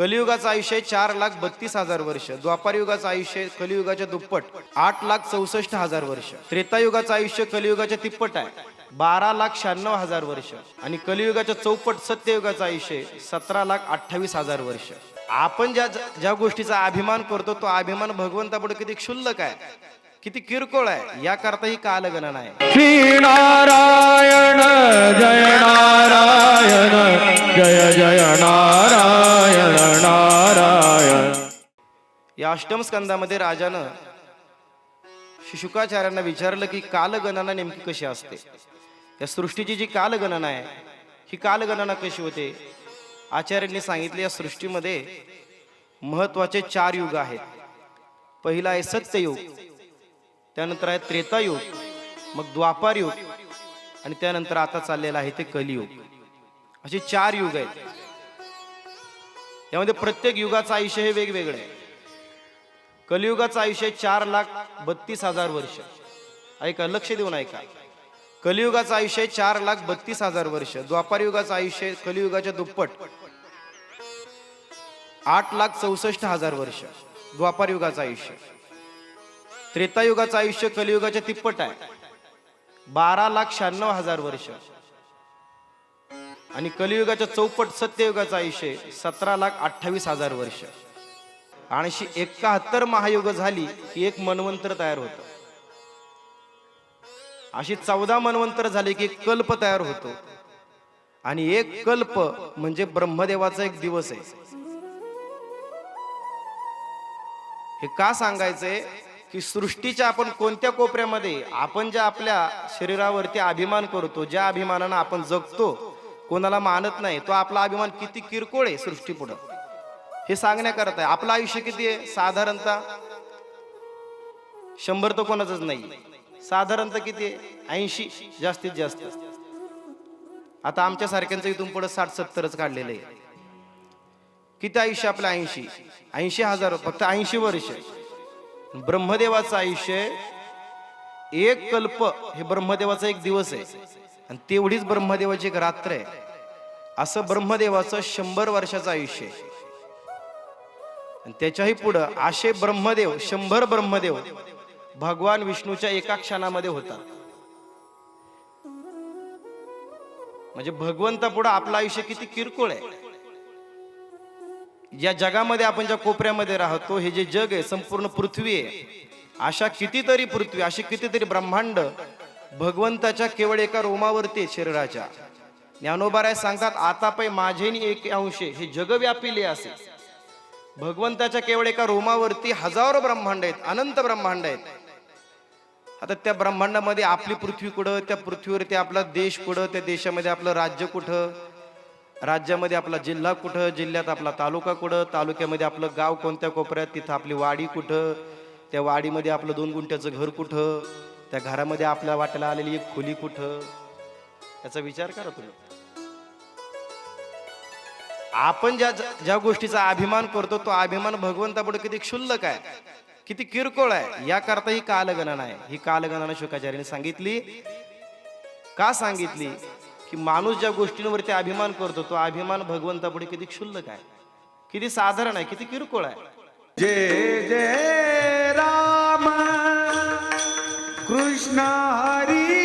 कलियुगाचं आयुष्य आहे चार लाख बत्तीस हजार वर्ष. द्वापार युगाचं आयुष्य कलियुगाच्या दुप्पट. आठ लाख चौसष्ट हजार वर्ष. त्रेतायुगाचं आयुष्य कलियुगाच्या तिप्पट आहे. बारा लाख शहाण्णव हजार वर्ष. आणि कलियुगाच्या चौपट सत्ययुगाचं आयुष्य सतरा लाख अठ्ठावीस हजार वर्ष. आपण ज्या ज्या गोष्टीचा अभिमान करतो तो अभिमान भगवंतापुढे किती क्षुल्लक आहे किती किरकोळ आहे याकरता ही कालगणना आहे. श्री नारायण जय नारायण जय जय नारायण. या अष्टम स्कंदामध्ये राजानं शुकाचार्यांना विचारलं की कालगणना नेमकी कशी असते? या सृष्टीची जी कालगणना आहे ही कालगणना कशी होते? आचार्यांनी सांगितले या सृष्टीमध्ये महत्त्वाचे चार युग आहेत. पहिला आहे सत्ययुग त्यानंतर आहे त्रेतायुग मग द्वापार युग आणि त्यानंतर आता चाललेलं आहे ते कलियुग. असे चार युग आहेत. यामध्ये प्रत्येक युगाचं आयुष्य हे वेगवेगळं आहे. कलियुगाचं आयुष्य चार लाख बत्तीस हजार वर्ष. ऐका लक्ष देऊन ऐका. कलियुगाचं आयुष्य चार लाख बत्तीस हजार वर्ष. द्वापार युगाचं आयुष्य कलियुगाच्या दुप्पट. आठ लाख चौसष्ट हजार वर्ष. द्वापार युगाचं आयुष्य. त्रेतायुगाचं आयुष्य कलियुगाच्या तिप्पट आहे. बारा लाख शहाण्णव हजार वर्ष. आणि कलियुगाच्या चौपट सत्ययुगाचं आयुष्य सतरा लाख अठ्ठावीस हजार वर्ष. आणि एकाहत्तर महायुग झाली की एक मनवंतर तयार होतं. अशी चौदा मनवंतर झाले की एक कल्प तयार होतो. आणि एक कल्प म्हणजे ब्रह्मदेवाचा एक दिवस आहे. हे का सांगायचंय? की सृष्टीच्या आपण कोणत्या कोपऱ्यामध्ये आपण ज्या आपल्या शरीरावरती अभिमान करतो ज्या अभिमानानं आपण जगतो कोणाला मानत नाही तो आपला अभिमान किती किरकोळ आहे सृष्टी पुढं हे सांगण्याकरता आहे. आपलं आयुष्य किती आहे? साधारणतः शंभर तर कोणाचंच नाही. साधारणतः किती आहे? ऐंशी जास्तीत जास्त. आता आमच्या सारख्यांचं इथून पुढे साठ सत्तरच काढलेलं आहे. किती आयुष्य आपलं? ऐंशी. ऐंशी हजार फक्त ऐंशी वर्ष. ब्रह्मदेवाचं आयुष्य एक कल्प हे ब्रह्मदेवाचा एक दिवस आहे. आणि तेवढीच ब्रह्मदेवाची एक रात्र आहे. असं ब्रह्मदेवाचं शंभर वर्षाचं आयुष्य आहे. आणि त्याच्याही पुढं आशे ब्रह्मदेव शंभर ब्रह्मदेव भगवान विष्णूच्या एका क्षणामध्ये होता म्हणजे भगवंता पुढं आपलं आयुष्य किती किरकोळ आहे. या जगामध्ये आपण ज्या कोपऱ्यामध्ये राहतो हे जे जग आहे संपूर्ण पृथ्वी आहे अशा कितीतरी पृथ्वी अशी कितीतरी ब्रह्मांड भगवंताच्या केवळ एका रोमावरती शरीराच्या. ज्ञानोबाराय सांगतात आता पै माझेनी एक अंश हे जग व्यापिले असे. भगवंताच्या केवळ एका रोमावरती हजारो ब्रह्मांड आहेत अनंत ब्रह्मांड आहेत. आता त्या ब्रह्मांडामध्ये आपली पृथ्वी कुठं? त्या पृथ्वीवरती आपला देश कुठं? त्या देशामध्ये आपलं राज्य कुठं? राज्यामध्ये आपला जिल्हा कुठं? जिल्ह्यात आपला तालुका कुठं? तालुक्यामध्ये आपलं गाव कोणत्या कोपऱ्यात? तिथं आपली वाडी कुठं? त्या वाडीमध्ये आपलं दोन गुंठ्याचं घर कुठं? त्या घरामध्ये आपल्या वाट्याला आलेली एक खोली कुठं? याचा विचार करा तुम्ही. आपण ज्या ज्या गोष्टीचा अभिमान करतो तो अभिमान भगवंतापुढे किती क्षुल्लक आहे किती किरकोळ आहे याकरता ही कालगणना आहे ही कालगणना शुकाचार्याने सांगितली. का सांगितली? की माणूस ज्या गोष्टींवरती अभिमान करतो तो अभिमान भगवंतापुढे किती क्षुल्लक आहे किती साधारण आहे किती किरकोळ आहे. जय जय राम कृष्ण हरी